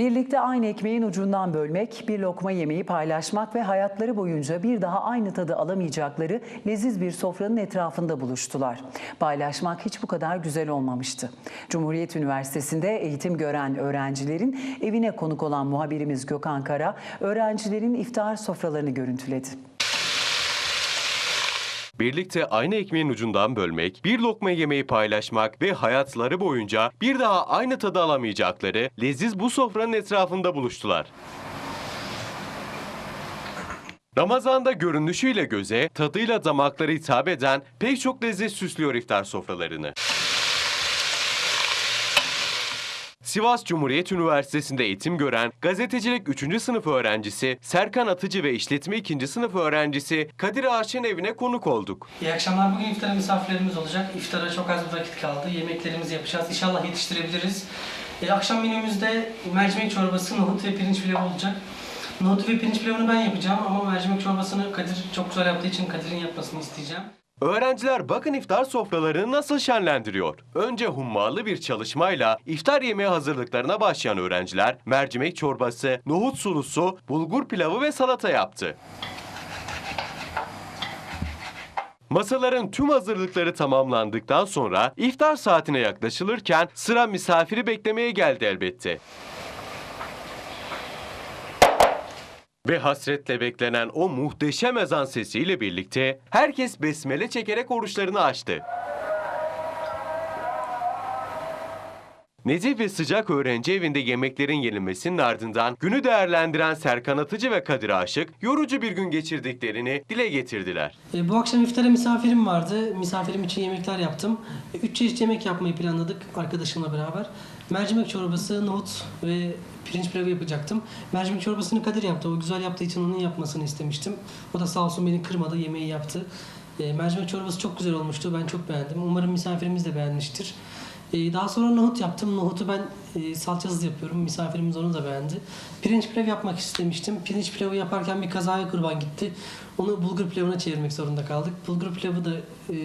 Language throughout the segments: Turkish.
Birlikte aynı ekmeğin ucundan bölmek, bir lokma yemeği paylaşmak ve hayatları boyunca bir daha aynı tadı alamayacakları leziz bir sofranın etrafında buluştular. Paylaşmak hiç bu kadar güzel olmamıştı. Cumhuriyet Üniversitesi'nde eğitim gören öğrencilerin evine konuk olan muhabirimiz Gökhan Kara, öğrencilerin iftar sofralarını görüntüledi. Birlikte aynı ekmeğin ucundan bölmek, bir lokma yemeği paylaşmak ve hayatları boyunca bir daha aynı tadı alamayacakları leziz bu sofranın etrafında buluştular. Ramazan'da görünüşüyle göze, tadıyla damaklara hitap eden pek çok lezzet süslüyor iftar sofralarını. Sivas Cumhuriyet Üniversitesi'nde eğitim gören gazetecilik 3. sınıf öğrencisi Serkan Atıcı ve işletme 2. sınıf öğrencisi Kadir Ağaç'ın evine konuk olduk. İyi akşamlar. Bugün iftara misafirlerimiz olacak. İftara çok az bir vakit kaldı. Yemeklerimizi yapacağız. İnşallah yetiştirebiliriz. E, akşam menümüzde mercimek çorbası, nohut ve pirinç pilavı olacak. Nohut ve pirinç pilavını ben yapacağım ama mercimek çorbasını Kadir çok güzel yaptığı için Kadir'in yapmasını isteyeceğim. Öğrenciler bakın iftar sofralarını nasıl şenlendiriyor. Önce hummalı bir çalışmayla iftar yemeği hazırlıklarına başlayan öğrenciler mercimek çorbası, nohut sulusu, bulgur pilavı ve salata yaptı. Masaların tüm hazırlıkları tamamlandıktan sonra iftar saatine yaklaşılırken sıra misafiri beklemeye geldi elbette. Ve hasretle beklenen o muhteşem ezan sesiyle birlikte herkes besmele çekerek oruçlarını açtı. Nezih ve sıcak öğrenci evinde yemeklerin yenilmesinin ardından günü değerlendiren Serkan Atıcı ve Kadir Aşık yorucu bir gün geçirdiklerini dile getirdiler. E, bu akşam iftara misafirim vardı. Misafirim için yemekler yaptım. E, üç çeşit yemek yapmayı planladık arkadaşımla beraber. Mercimek çorbası, nohut ve pirinç pilavı yapacaktım. Mercimek çorbasını Kadir yaptı. O güzel yaptığı için onun yapmasını istemiştim. O da sağ olsun beni kırmadı, yemeği yaptı. E, mercimek çorbası çok güzel olmuştu. Ben çok beğendim. Umarım misafirimiz de beğenmiştir. E, daha sonra nohut yaptım. Nohutu ben e, salçasız yapıyorum. Misafirimiz onu da beğendi. Pirinç pilav yapmak istemiştim. Pirinç pilavı yaparken bir kazaya kurban gitti. Onu bulgur pilavına çevirmek zorunda kaldık. Bulgur pilavı da e,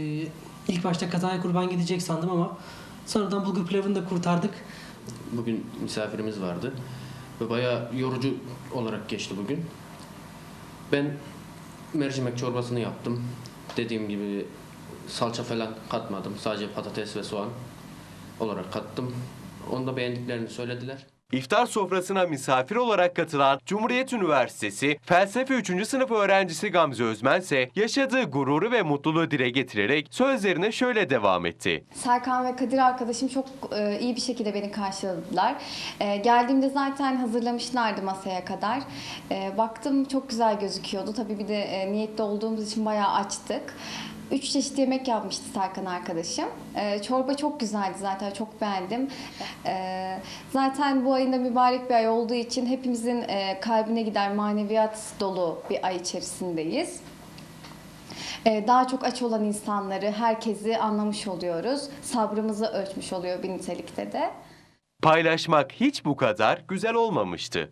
ilk başta kazaya kurban gidecek sandım ama sonradan bulgur pilavını da kurtardık. Bugün misafirimiz vardı ve bayağı yorucu olarak geçti bugün. Ben mercimek çorbasını yaptım. Dediğim gibi salça falan katmadım. Sadece patates ve soğan olarak kattım. Onu da beğendiklerini söylediler. İftar sofrasına misafir olarak katılan Cumhuriyet Üniversitesi Felsefe 3. sınıf öğrencisi Gamze Özmen ise yaşadığı gururu ve mutluluğu dile getirerek sözlerine şöyle devam etti. Serkan ve Kadir arkadaşım çok e, iyi bir şekilde beni karşıladılar. E, geldiğimde zaten hazırlamışlardı masaya kadar. E, baktım çok güzel gözüküyordu. Tabii bir de e, niyetli olduğumuz için bayağı açtık. Üç çeşit yemek yapmıştı Serkan arkadaşım. E, çorba çok güzeldi zaten çok beğendim. E, zaten bu ayında mübarek bir ay olduğu için hepimizin e, kalbine gider maneviyat dolu bir ay içerisindeyiz. Ee, daha çok aç olan insanları, herkesi anlamış oluyoruz. Sabrımızı ölçmüş oluyor bir nitelikte de. Paylaşmak hiç bu kadar güzel olmamıştı.